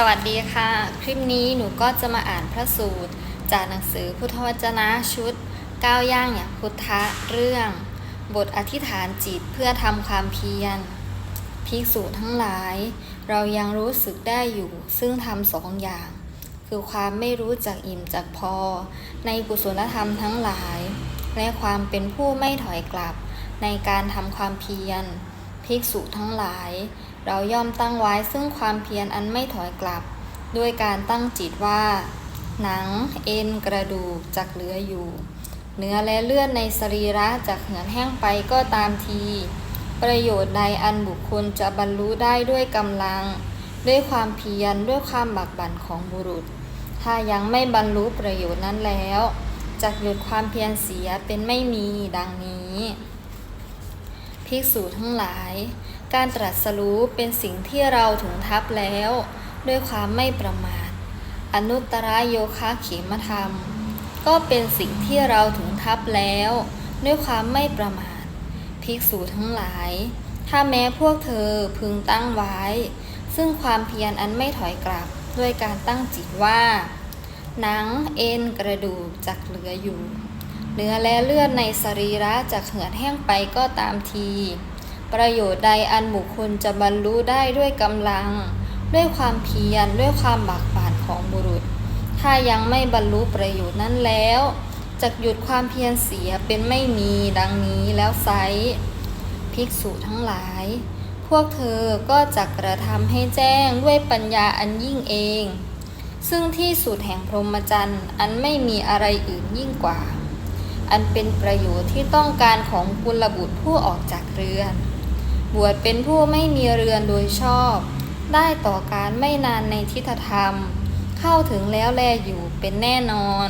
สวัสดีค่ะ คลิปนี้หนูก็จะมาอ่านพระสูตร จากหนังสือพุทธวจนะชุดก้าวย่างอย่างพุทธะเรื่อง บทอธิษฐานจิตเพื่อทำความเพียรภิกษุทั้งหลาย เรายังรู้สึกได้อยู่ซึ่งทำสองอย่าง คือความไม่รู้จักอิ่มจักพอ ในกุศลธรรมทั้งหลาย และความเป็นผู้ไม่ถอยกลับในการทำความเพียร ภิกษุทั้งหลาย เราย่อมตั้งไว้ซึ่งความเพียรอันไม่ถอยกลับ ด้วยการตั้งจิตว่า หนังเอ็นกระดูกจักเหลืออยู่ เนื้อและเลือดในสรีระจักเหือนแห้งไปก็ตามที ประโยชน์ใดอันบุคคลจะบรรลุได้ด้วยกำลัง ด้วยความเพียรด้วยความบักบั่นของบุรุษ ถ้ายังไม่บรรลุประโยชน์นั้นแล้วจักหยุดความเพียรเสียเป็นไม่มีดังนี้ ภิกษุทั้งหลาย การตรัสรู้เป็นสิ่งที่เราถึงทับแล้ว ด้วยความไม่ประมาท อนุตตรโยคะเขมธรรม ก็เป็นสิ่งที่เราถึงทับแล้ว ด้วยความไม่ประมาท ภิกษุทั้งหลาย ถ้าแม้พวกเธอพึงตั้งไว้ ซึ่งความเพียรอันไม่ถอยกลับด้วยการตั้งจิตว่า หนังเอ็นกระดูกจักเหลืออยู่ เนื้อและเลือดในสรีระจากเหือดแห้งไปก็ตามที ประโยชน์ใดอันบุคคลจะบรรลุได้ด้วยกำลัง ด้วยความเพียรด้วยความบากบั่นของบุรุษ ถ้ายังไม่บรรลุประโยชน์นั้นแล้วจะหยุดความเพียรเสียเป็นไม่มีดังนี้แล้วไซภิกษุทั้งหลาย พวกเธอก็จะกระทำให้แจ้งด้วยปัญญาอันยิ่งเอง ซึ่งที่สุดแห่งพรหมจรรย์อันไม่มีอะไรอื่นยิ่งกว่า อันเป็นประโยชน์ที่ต้องการของกุลบุตรผู้ออกจากเรือน บวชเป็นผู้ไม่มีเรือนโดยชอบ ได้ต่อการไม่นานในทิฏฐธรรม เข้าถึงแล้วแลอยู่เป็นแน่นอน